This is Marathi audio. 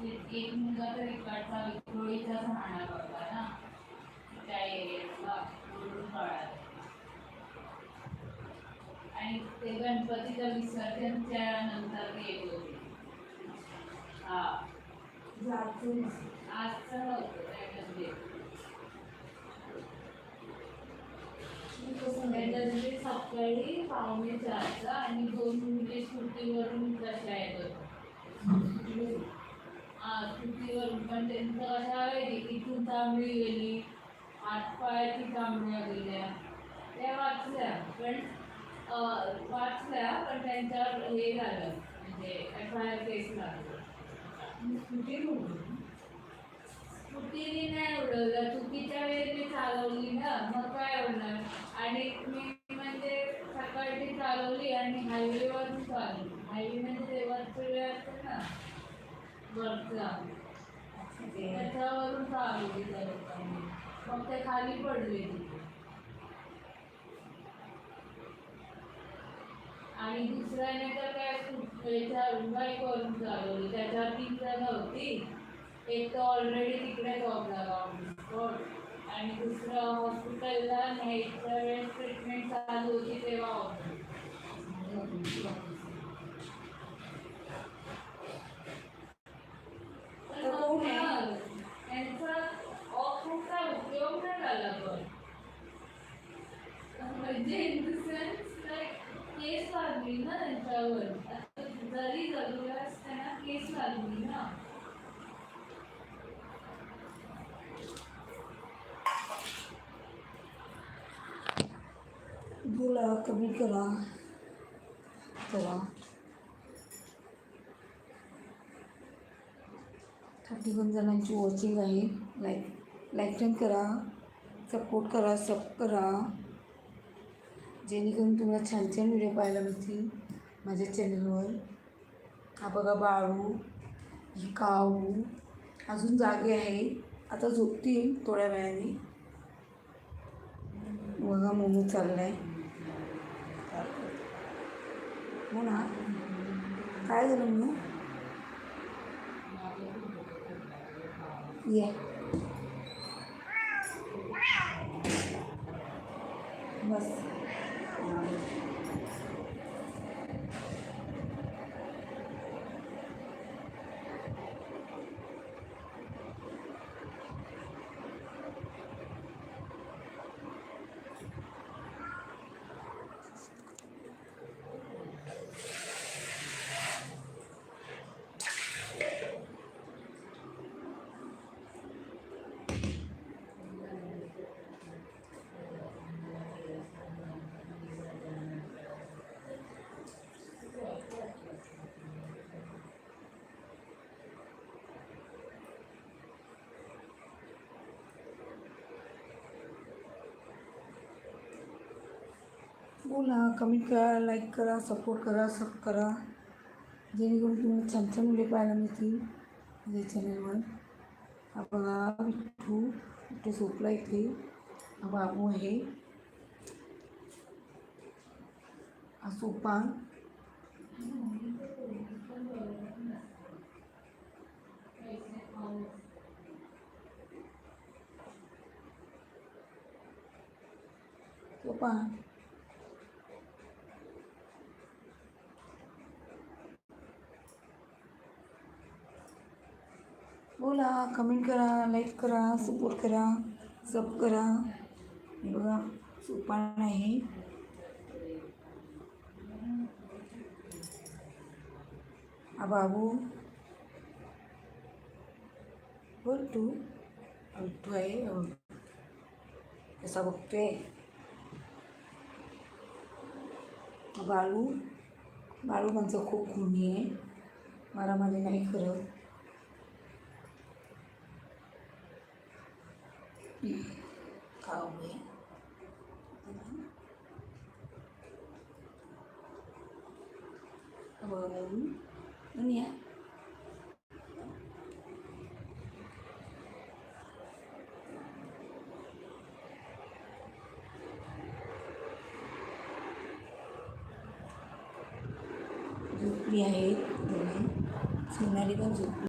एक मुलगा तर इकडचा विक्रोळीचाच राहणार होता ना. त्या एरियातला आणि ते गणपतीचं विसर्जनच्या नंतर येत होते. हा. आजचं नव्हतं त्यामध्ये त्याच्यामध्ये सकाळी पाहुणे चारचा आणि दोन मुली सुट्टीवरून कशा तृप्तीवर पण त्यांचं कसं आहे इथून तांबडी गेली हातपायाची तांबड्या गेल्या त्या वाचल्या पण वाचल्या पण त्यांच्यावर हे झालं म्हणजे एफ आय आर केस लागलं स्कूटीने नाही उडवलं चुकीच्या वेळेने चालवली ना मग काय होणार? आणि मी म्हणजे सकाळची चालवली आणि हायवेवरून चालवली हायवे म्हणजे देवाचं वेळ असतं ना. त्याच्यावरून चालू त्या लोकांनी. मग ते खाली पडले तिथे. आणि दुसऱ्याने तर काय त्याच्या करून चालवली? त्याच्यावर तीन जण होती. एक तर ऑलरेडी तिकडे जॉबला लावून आणि दुसरं हॉस्पिटलला न्यायच्या वेळेस ट्रीटमेंट चालू होती तेव्हा होती तर मग ना, त्यांचा ऑफचा उपयोग नाही झाला पण म्हणजे in the sense like case लागली ना त्यांच्यावर. जरी जरुरी असताना केस लागली ना. बोला कमी करा. करा. थर्टी वन जणांची वॉचिंग आहे. लाईक लाईक करा. सपोर्ट करा सब करा. जेणेकरून तुम्हाला छान छान व्हिडिओ पाहायला मिळतील माझ्या चॅनलवर. हा बघा बाळू ही काऊ अजून जागे आहे. आता झोपतील थोड्या वेळाने. बघा मोमो चाललाय. हो ना काय झालं म्हणून ये. बोला कमेंट करा लाईक करा सपोर्ट करा सब करा. जेणेकरून तुम्हाला छान छान मुले पाहायला मिळतील माझ्या चॅनलवर हा बघा विठ्ठू विठ्ठू सोपला इथे. बाबू आहे. हा सोपा. सोपा. बोला कमेंट करा लाईक करा सपोर्ट करा सब करा. हे बघा सोपा नाही. बाबू. बोल तू. तू आहे कसा बघतोय? बाळू. बाळू माझं खूप गुन्हे आहे. मला माझे नाही खरं करत कावळे वरून दुनिया झोपली आहेत दोघी सोनाली पण झोपली